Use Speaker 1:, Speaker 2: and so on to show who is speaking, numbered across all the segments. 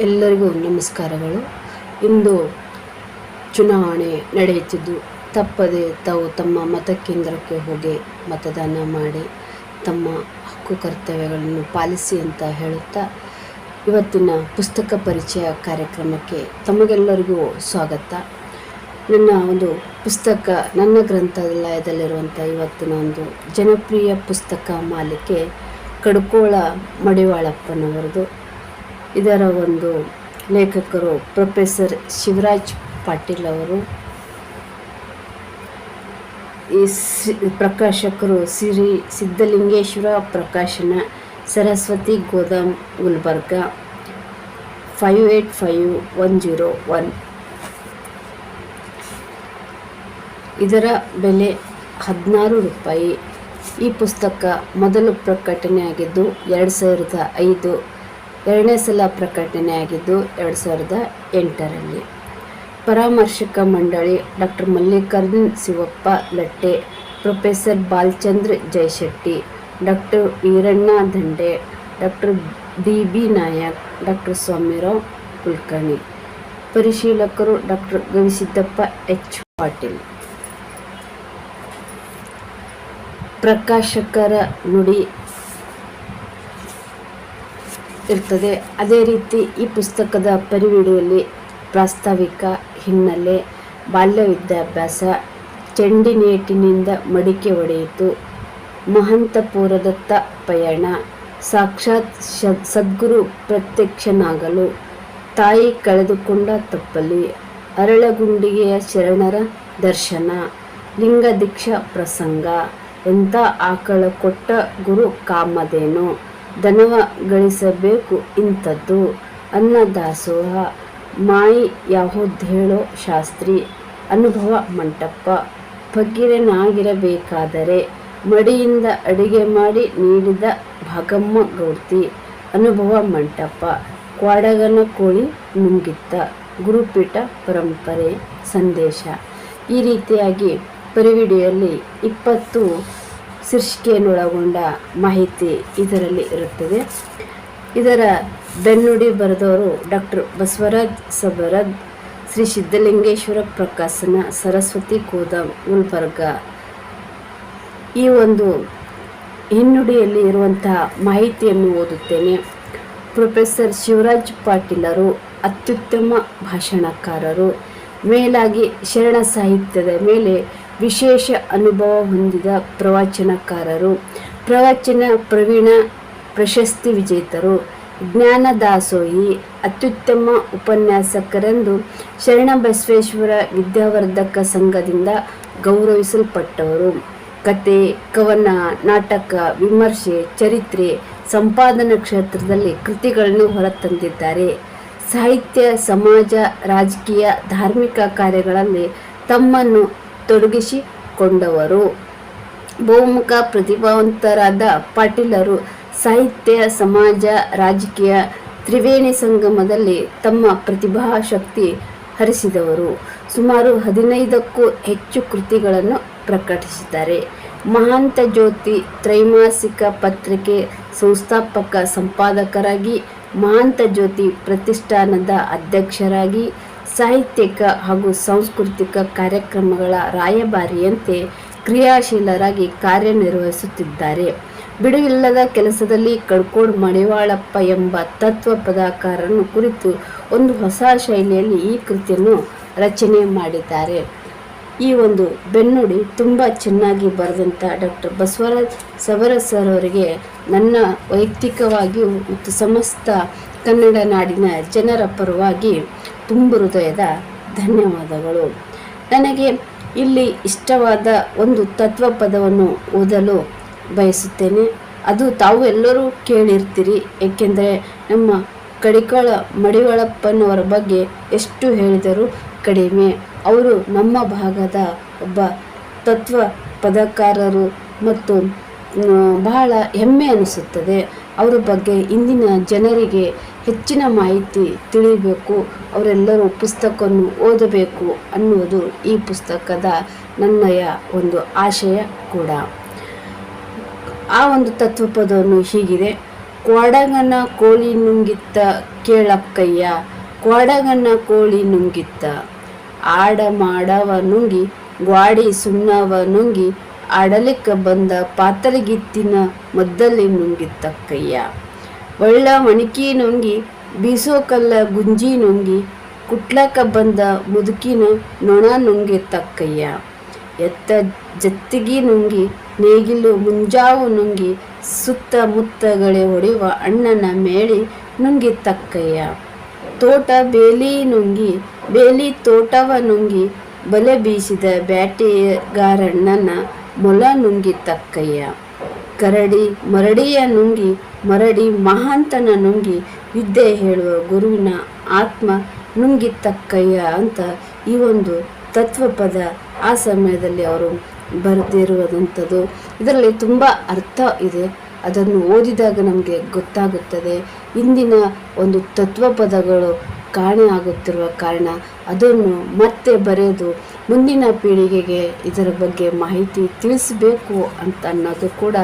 Speaker 1: ಎಲ್ಲರಿಗೂ ನಮಸ್ಕಾರಗಳು. ಇಂದು ಚುನಾವಣೆ ನಡೆಯುತ್ತಿದ್ದು ತಪ್ಪದೆ ತಾವು ತಮ್ಮ ಮತಕೇಂದ್ರಕ್ಕೆ ಹೋಗಿ ಮತದಾನ ಮಾಡಿ ತಮ್ಮ ಹಕ್ಕು ಕರ್ತವ್ಯಗಳನ್ನು ಪಾಲಿಸಿ ಅಂತ ಹೇಳುತ್ತಾ ಇವತ್ತಿನ ಪುಸ್ತಕ ಪರಿಚಯ ಕಾರ್ಯಕ್ರಮಕ್ಕೆ ತಮಗೆಲ್ಲರಿಗೂ ಸ್ವಾಗತ. ನನ್ನ ಒಂದು ಪುಸ್ತಕ, ನನ್ನ ಗ್ರಂಥಾಲಯದಲ್ಲಿರುವಂಥ ಇವತ್ತಿನ ಒಂದು ಜನಪ್ರಿಯ ಪುಸ್ತಕ ಮಾಲಿಕೆ ಕಡ್ಕೋಳ ಮಡಿವಾಳಪ್ಪನವರದು. ಇದರ ಒಂದು ಲೇಖಕರು ಪ್ರೊಫೆಸರ್ ಶಿವರಾಜ್ ಪಾಟೀಲ್ ಅವರು. ಈ ಪ್ರಕಾಶಕರು Siri Siddhalingeshwara Prakashana, Saraswati Godam, Gulbarga, five eight five one zero one. ಇದರ ಬೆಲೆ ಹದಿನಾರು ರೂಪಾಯಿ. ಈ ಪುಸ್ತಕ ಮೊದಲು ಪ್ರಕಟಣೆಯಾಗಿದ್ದು ಎರಡು ಸಾವಿರದ ಐದು ಎರಡನೇ ಸಲ ಪ್ರಕಟಣೆಯಾಗಿದ್ದು ಎರಡು ಸಾವಿರದ ಎಂಟರಲ್ಲಿ. ಪರಾಮರ್ಶಕ ಮಂಡಳಿ doctor Mallikarjun Shivappa Latte, professor Balachandra Jayashetti doctor Veeranna Dande, doctor D B Nayak, doctor Swamirao Kulkarni, ಪರಿಶೀಲಕರು doctor Gavisiddappa H. Patil. ಪ್ರಕಾಶಕರ ನುಡಿ ಇರ್ತದೆ. ಅದೇ ರೀತಿ ಈ ಪುಸ್ತಕದ ಪರಿವಿಡಿಯಲ್ಲಿ ಪ್ರಾಸ್ತಾವಿಕ ಹಿನ್ನೆಲೆ, ಬಾಲ್ಯ ವಿದ್ಯಾಭ್ಯಾಸ ಚೆಂಡಿನೇಟಿನಿಂದ ಮಡಿಕೆ ಒಡೆಯಿತು, ಮಹಂತಪುರದತ್ತ ಪಯಣ, ಸಾಕ್ಷಾತ್ ಸದ್ಗುರು ಪ್ರತ್ಯಕ್ಷನಾಗಲು, ತಾಯಿ ಕಳೆದುಕೊಂಡ ತಪ್ಪಲಿ ಅರಳಗುಂಡಿಗೆಯ ಶರಣರ ದರ್ಶನ ಲಿಂಗ ದೀಕ್ಷಾ ಪ್ರಸಂಗ, ಎಂಥ ಆಕಳ ಕೊಟ್ಟ ಗುರು ಕಾಮಧೇನು ದನವ ಗಳಿಸಬೇಕು ಇಂಥದ್ದು ಅನ್ನದಾಸೋಹ ಮಾಯಿ ಯಾವುದೇಳೋ ಶಾಸ್ತ್ರಿ. ಅನುಭವ ಮಂಟಪ. ಫಕೀರನಾಗಿರಬೇಕಾದರೆ ಮಡಿಯಿಂದ ಅಡಿಗೆ ಮಾಡಿ ನೀಡಿದ ಭಾಗಮ್ಮ ಗೌರ್ತಿ ಅನುಭವ ಮಂಟಪ. ಕ್ವಾಡಗನ ಕೋಳಿ ನುಂಗಿತ್ತ. ಗುರುಪೀಠ ಪರಂಪರೆ. ಸಂದೇಶ. ಈ ರೀತಿಯಾಗಿ ಪರಿವಿಡಿಯಲ್ಲಿ ಇಪ್ಪತ್ತು ಶೀರ್ಷಿಕೆಯನ್ನೊಳಗೊಂಡ ಮಾಹಿತಿ ಇದರಲ್ಲಿ ಇರುತ್ತದೆ. ಇದರ ಬೆನ್ನುಡಿ ಬರೆದವರು ಡಾಕ್ಟರ್ ಬಸವರಾಜ್ ಸಬರದ್, ಶ್ರೀ ಸಿದ್ಧಲಿಂಗೇಶ್ವರ ಪ್ರಕಾಶನ, ಸರಸ್ವತಿ ಕೋದಾಮ್ ಗುಲ್ಬರ್ಗ. ಈ ಒಂದು ಹಿನ್ನುಡಿಯಲ್ಲಿ ಇರುವಂತಹ ಮಾಹಿತಿಯನ್ನು ಓದುತ್ತೇನೆ. ಪ್ರೊಫೆಸರ್ ಶಿವರಾಜ್ ಪಾಟೀಲರು ಅತ್ಯುತ್ತಮ ಭಾಷಣಕಾರರು. ಮೇಲಾಗಿ ಶರಣ ಸಾಹಿತ್ಯದ ಮೇಲೆ ವಿಶೇಷ ಅನುಭವ ಹೊಂದಿದ ಪ್ರವಚನಕಾರರು, ಪ್ರವಚನ ಪ್ರವೀಣ ಪ್ರಶಸ್ತಿ ವಿಜೇತರು ಜ್ಞಾನ ದಾಸೋಹಿ ಅತ್ಯುತ್ತಮ ಉಪನ್ಯಾಸಕರೆಂದು ಶರಣಬಸವೇಶ್ವರ ವಿದ್ಯಾವರ್ಧಕ ಸಂಘದಿಂದ ಗೌರವಿಸಲ್ಪಟ್ಟವರು. ಕತೆ, ಕವನ, ನಾಟಕ, ವಿಮರ್ಶೆ, ಚರಿತ್ರೆ, ಸಂಪಾದನಾ ಕ್ಷೇತ್ರದಲ್ಲಿ ಕೃತಿಗಳನ್ನು ಹೊರತಂದಿದ್ದಾರೆ. ಸಾಹಿತ್ಯ, ಸಮಾಜ, ರಾಜಕೀಯ, ಧಾರ್ಮಿಕ ಕಾರ್ಯಗಳಲ್ಲಿ ತಮ್ಮನ್ನು ತೊಡಗಿಸಿಕೊಂಡವರು. ಬಹುಮುಖ ಪ್ರತಿಭಾವಂತರಾದ ಪಾಟೀಲರು ಸಾಹಿತ್ಯ, ಸಮಾಜ, ರಾಜಕೀಯ ತ್ರಿವೇಣಿ ಸಂಗಮದಲ್ಲಿ ತಮ್ಮ ಪ್ರತಿಭಾಶಕ್ತಿ ಹರಿಸಿದವರು. ಸುಮಾರು ಹದಿನೈದಕ್ಕೂ ಹೆಚ್ಚು ಕೃತಿಗಳನ್ನು ಪ್ರಕಟಿಸಿದ್ದಾರೆ. ಮಹಾಂತ ಜ್ಯೋತಿ ತ್ರೈಮಾಸಿಕ ಪತ್ರಿಕೆ ಸಂಸ್ಥಾಪಕ ಸಂಪಾದಕರಾಗಿ, ಮಹಾಂತ ಜ್ಯೋತಿ ಪ್ರತಿಷ್ಠಾನದ ಅಧ್ಯಕ್ಷರಾಗಿ ಸಾಹಿತ್ಯಿಕ ಹಾಗೂ ಸಾಂಸ್ಕೃತಿಕ ಕಾರ್ಯಕ್ರಮಗಳ ರಾಯಭಾರಿಯಂತೆ ಕ್ರಿಯಾಶೀಲರಾಗಿ ಕಾರ್ಯನಿರ್ವಹಿಸುತ್ತಿದ್ದಾರೆ. ಬಿಡುವಿಲ್ಲದ ಕೆಲಸದಲ್ಲಿ ಕಡ್ಕೋಡ್ ಮಡಿವಾಳಪ್ಪ ಎಂಬ ತತ್ವ ಪದಾಕಾರನ್ನು ಕುರಿತು ಒಂದು ಹೊಸ ಶೈಲಿಯಲ್ಲಿ ಈ ಕೃತಿಯನ್ನು ರಚನೆ ಮಾಡಿದ್ದಾರೆ. ಈ ಒಂದು ಬೆನ್ನುಡಿ ತುಂಬ ಚೆನ್ನಾಗಿ ಬರೆದಂಥ ಡಾಕ್ಟರ್ ಬಸವರಾಜ್ ಸವರ ಸರ್ ಅವರಿಗೆ ನನ್ನ ವೈಯಕ್ತಿಕವಾಗಿಯೂ ಮತ್ತು ಸಮಸ್ತ ಕನ್ನಡ ನಾಡಿನ ಜನರ ಪರವಾಗಿ ತುಂಬು ಹೃದಯದ ಧನ್ಯವಾದಗಳು. ನನಗೆ ಇಲ್ಲಿ ಇಷ್ಟವಾದ ಒಂದು ತತ್ವ ಪದವನ್ನು ಓದಲು ಬಯಸುತ್ತೇನೆ. ಅದು ತಾವು ಎಲ್ಲರೂ ಕೇಳಿರ್ತೀರಿ, ಏಕೆಂದರೆ ನಮ್ಮ ಕಡಿಕಾಳ ಮಡಿವಾಳಪ್ಪನವರ ಬಗ್ಗೆ ಎಷ್ಟು ಹೇಳಿದರೂ ಕಡಿಮೆ. ಅವರು ನಮ್ಮ ಭಾಗದ ಒಬ್ಬ ತತ್ವ ಪದಕಾರರು ಮತ್ತು ಬಹಳ ಹೆಮ್ಮೆ ಅನಿಸುತ್ತದೆ. ಅವರ ಬಗ್ಗೆ ಇಂದಿನ ಜನರಿಗೆ ಹೆಚ್ಚಿನ ಮಾಹಿತಿ ತಿಳಿಬೇಕು, ಅವರೆಲ್ಲರೂ ಪುಸ್ತಕವನ್ನು ಓದಬೇಕು ಅನ್ನುವುದು ಈ ಪುಸ್ತಕದ ನನ್ನಯ ಒಂದು ಆಶಯ ಕೂಡ. ಆ ಒಂದು ತತ್ವಪದವನ್ನು ಹೀಗಿದೆ. ಕೊಡಗನ ಕೋಳಿ ನುಂಗಿತ್ತ ಕೇಳಕ್ಕಯ್ಯ ಕೊಡಗನ ಕೋಳಿ ನುಂಗಿತ್ತ. ಆಡ ಮಾಡವ ನುಂಗಿ, ಗ್ವಾಡಿ ಸುಣ್ಣವ ನುಂಗಿ, ಆಡಲಿಕ್ಕೆ ಬಂದ ಪಾತರಗಿತ್ತಿನ ಮದ್ದಲ್ಲಿ ನುಂಗಿತ್ತಕ್ಕಯ್ಯ. ಒಳ್ಳ ಮಣಿಕಿ ನುಂಗಿ, ಬೀಸೋ ಕಲ್ಲ ಗುಂಜಿ ನುಂಗಿ ಕುಟ್ಲಕ್ಕ ಬಂದ ಮುದುಕಿನ ನೊಣ ನುಂಗಿತ್ತಕ್ಕಯ್ಯ ಎತ್ತ ಜತ್ತಿಗಿ ನುಂಗಿ, ನೇಗಿಲು ಮುಂಜಾವು ನುಂಗಿ ಸುತ್ತಮುತ್ತಗಳೆ ಹೊಡೆಯುವ ಅಣ್ಣನ ಮೇಳಿ ನುಂಗಿ ತಕ್ಕಯ್ಯ. ತೋಟ ಬೇಲಿ ನುಂಗಿ, ಬೇಲಿ ತೋಟವ ನುಂಗಿ, ಬಲೆ ಬೀಸಿದ ಬ್ಯಾಟೆಗಾರಣ್ಣನ ಮೊಲ ನುಂಗಿತ್ತಕ್ಕಯ್ಯ ಕರಡಿ ಮರಡಿಯ ನುಂಗಿ, ಮರಡಿ ಮಹಾಂತನ ನುಂಗಿ ವಿದ್ಯೆ ಹೇಳುವ ಗುರುವಿನ ಆತ್ಮ ನುಂಗಿತ್ತಕ್ಕಯ್ಯ ಅಂತ ಈ ಒಂದು ತತ್ವಪದ ಆ ಸಮಯದಲ್ಲಿ ಅವರು ಬರೆದಿರುವಂಥದ್ದು. ಇದರಲ್ಲಿ ತುಂಬ ಅರ್ಥ ಇದೆ. ಅದನ್ನು ಓದಿದಾಗ ನಮಗೆ ಗೊತ್ತಾಗುತ್ತದೆ. ಇಂದಿನ ಒಂದು ತತ್ವಪದಗಳು ಕಾಣೆ ಆಗುತ್ತಿರುವ ಕಾರಣ ಅದನ್ನು ಮತ್ತೆ ಬರೆದು ಮುಂದಿನ ಪೀಳಿಗೆಗೆ ಇದರ ಬಗ್ಗೆ ಮಾಹಿತಿ ತಿಳಿಸಬೇಕು ಅಂತ ಅನ್ನೋದು ಕೂಡ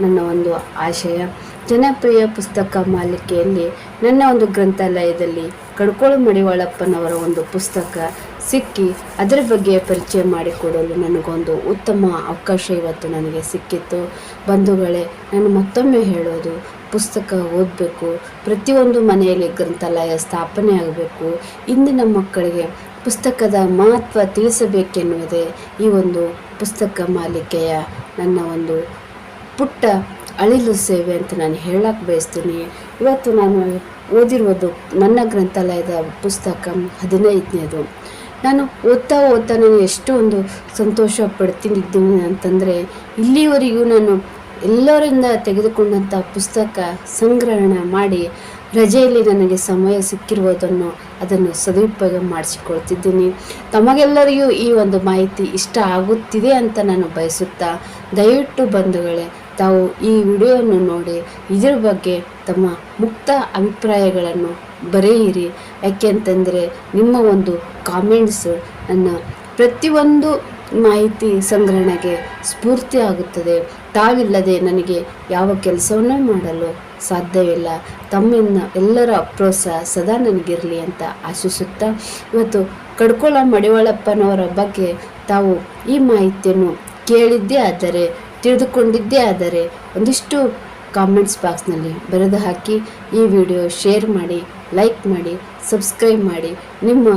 Speaker 1: ನನ್ನ ಒಂದು ಆಶಯ. ಜನಪ್ರಿಯ ಪುಸ್ತಕ ಮಾಲಿಕೆಯಲ್ಲಿ ನನ್ನ ಒಂದು ಗ್ರಂಥಾಲಯದಲ್ಲಿ ಕಡ್ಕೋಳು ಮಡಿವಾಳಪ್ಪನವರ ಒಂದು ಪುಸ್ತಕ ಸಿಕ್ಕಿ ಅದರ ಬಗ್ಗೆ ಪರಿಚಯ ಮಾಡಿಕೊಡಲು ನನಗೊಂದು ಉತ್ತಮ ಅವಕಾಶ ಇವತ್ತು ನನಗೆ ಸಿಕ್ಕಿತ್ತು. ಬಂಧುಗಳೇ, ನಾನು ಮತ್ತೊಮ್ಮೆ ಹೇಳೋದು, ಪುಸ್ತಕ ಓದಬೇಕು, ಪ್ರತಿಯೊಂದು ಮನೆಯಲ್ಲಿ ಗ್ರಂಥಾಲಯ ಸ್ಥಾಪನೆ ಆಗಬೇಕು ಇಂದಿನ ಮಕ್ಕಳಿಗೆ ಪುಸ್ತಕದ ಮಹತ್ವ ತಿಳಿಸಬೇಕೆನ್ನುವುದೇ ಈ ಒಂದು ಪುಸ್ತಕ ಮಾಲಿಕೆಯ ನನ್ನ ಒಂದು ಪುಟ್ಟ ಅಳಿಲು ಸೇವೆ ಅಂತ ನಾನು ಹೇಳಕ್ಕೆ ಬಯಸ್ತೀನಿ. ಇವತ್ತು ನಾನು ಓದಿರುವುದು ನನ್ನ ಗ್ರಂಥಾಲಯದ ಪುಸ್ತಕ ಹದಿನೈದನೇದು. ನಾನು ಓದ್ತಾ ಓದ್ತಾ ನಾನು ಎಷ್ಟು ಒಂದು ಸಂತೋಷ ಪಡ್ತಿದ್ದೀನಿ ಅಂತಂದರೆ ಇಲ್ಲಿವರೆಗೂ ನಾನು ಎಲ್ಲರಿಂದ ತೆಗೆದುಕೊಂಡಂಥ ಪುಸ್ತಕ ಸಂಗ್ರಹಣ ಮಾಡಿ ರಜೆಯಲ್ಲಿ ನನಗೆ ಸಮಯ ಸಿಕ್ಕಿರುವುದನ್ನು ಅದನ್ನು ಸದುಪಯೋಗ ಮಾಡಿಸಿಕೊಳ್ತಿದ್ದೀನಿ. ತಮಗೆಲ್ಲರಿಗೂ ಈ ಒಂದು ಮಾಹಿತಿ ಇಷ್ಟ ಆಗುತ್ತಿದೆ ಅಂತ ನಾನು ಬಯಸುತ್ತಾ, ದಯವಿಟ್ಟು ಬಂಧುಗಳೇ, ತಾವು ಈ ವಿಡಿಯೋವನ್ನು ನೋಡಿ ಇದರ ಬಗ್ಗೆ ತಮ್ಮ ಮುಕ್ತ ಅಭಿಪ್ರಾಯಗಳನ್ನು ಬರೆಯಿರಿ. ಯಾಕೆಂತಂದರೆ ನಿಮ್ಮ ಒಂದು ಕಾಮೆಂಟ್ಸ್ ನನ್ನ ಪ್ರತಿಯೊಂದು ಮಾಹಿತಿ ಸಂಗ್ರಹಣೆಗೆ ಸ್ಫೂರ್ತಿ ಆಗುತ್ತದೆ ತಾವಿಲ್ಲದೆ ನನಗೆ ಯಾವ ಕೆಲಸವನ್ನೂ ಮಾಡಲು ಸಾಧ್ಯವಿಲ್ಲ. ತಮ್ಮಿನ ಎಲ್ಲರ ಪ್ರೋತ್ಸಾಹ ಸದಾ ನನಗಿರಲಿ ಅಂತ ಆಶಿಸುತ್ತಾ ಇವತ್ತು ಕಡ್ಕೋಳ ಮಡಿವಾಳಪ್ಪನವರ ಬಗ್ಗೆ ತಾವು ಈ ಮಾಹಿತಿಯನ್ನು ಕೇಳಿದ್ದೇ ಆದರೆ, ತಿಳಿದುಕೊಂಡಿದ್ದೇ ಆದರೆ ಒಂದಿಷ್ಟು ಕಾಮೆಂಟ್ಸ್ ಬಾಕ್ಸ್ನಲ್ಲಿ ಬರೆದು ಹಾಕಿ, ಈ ವಿಡಿಯೋ ಶೇರ್ ಮಾಡಿ ಲೈಕ್ ಮಾಡಿ ಸಬ್ಸ್ಕ್ರೈಬ್ ಮಾಡಿ ನಿಮ್ಮ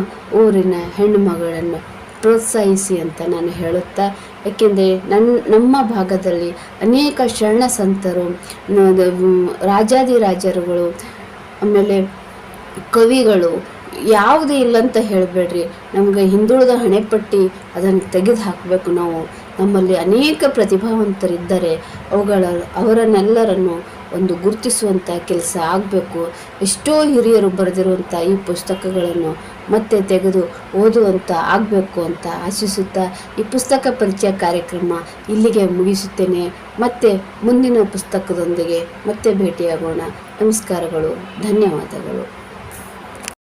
Speaker 1: ಊರಿನ ಹೆಣ್ಣು ಮಗಳನ್ನು ಪ್ರೋತ್ಸಾಹಿಸಿ ಅಂತ ನಾನು ಹೇಳುತ್ತಾ, ಏಕೆಂದರೆ ನನ್ನ ನಮ್ಮ ಭಾಗದಲ್ಲಿ ಅನೇಕ ಶರಣ ಸಂತರು ರಾಜಾದಿರಾಜರುಗಳು ಆಮೇಲೆ ಕವಿಗಳು, ಯಾವುದೇ ಇಲ್ಲ ಅಂತ ಹೇಳಬೇಡ್ರಿ. ನಮಗೆ ಹಿಂದುಳಿದ ಹಣೆಪಟ್ಟಿ ಅದನ್ನು ತೆಗೆದು ಹಾಕಬೇಕು ನಾವು. ನಮ್ಮಲ್ಲಿ ಅನೇಕ ಪ್ರತಿಭಾವಂತರಿದ್ದರೆ ಅವುಗಳ, ಅವರನ್ನೆಲ್ಲರನ್ನು ಒಂದು ಗುರುತಿಸುವಂಥ ಕೆಲಸ ಆಗಬೇಕು. ಎಷ್ಟೋ ಹಿರಿಯರು ಬರೆದಿರುವಂಥ ಈ ಪುಸ್ತಕಗಳನ್ನು ಮತ್ತೆ ತೆಗೆದು ಓದುವಂತ ಆಗಬೇಕು ಅಂತ ಆಶಿಸುತ್ತಾ ಈ ಪುಸ್ತಕ ಪರಿಚಯ ಕಾರ್ಯಕ್ರಮ ಇಲ್ಲಿಗೆ ಮುಗಿಸುತ್ತೇನೆ. ಮತ್ತೆ ಮುಂದಿನ ಪುಸ್ತಕದೊಂದಿಗೆ ಮತ್ತೆ ಭೇಟಿಯಾಗೋಣ. ನಮಸ್ಕಾರಗಳು. ಧನ್ಯವಾದಗಳು.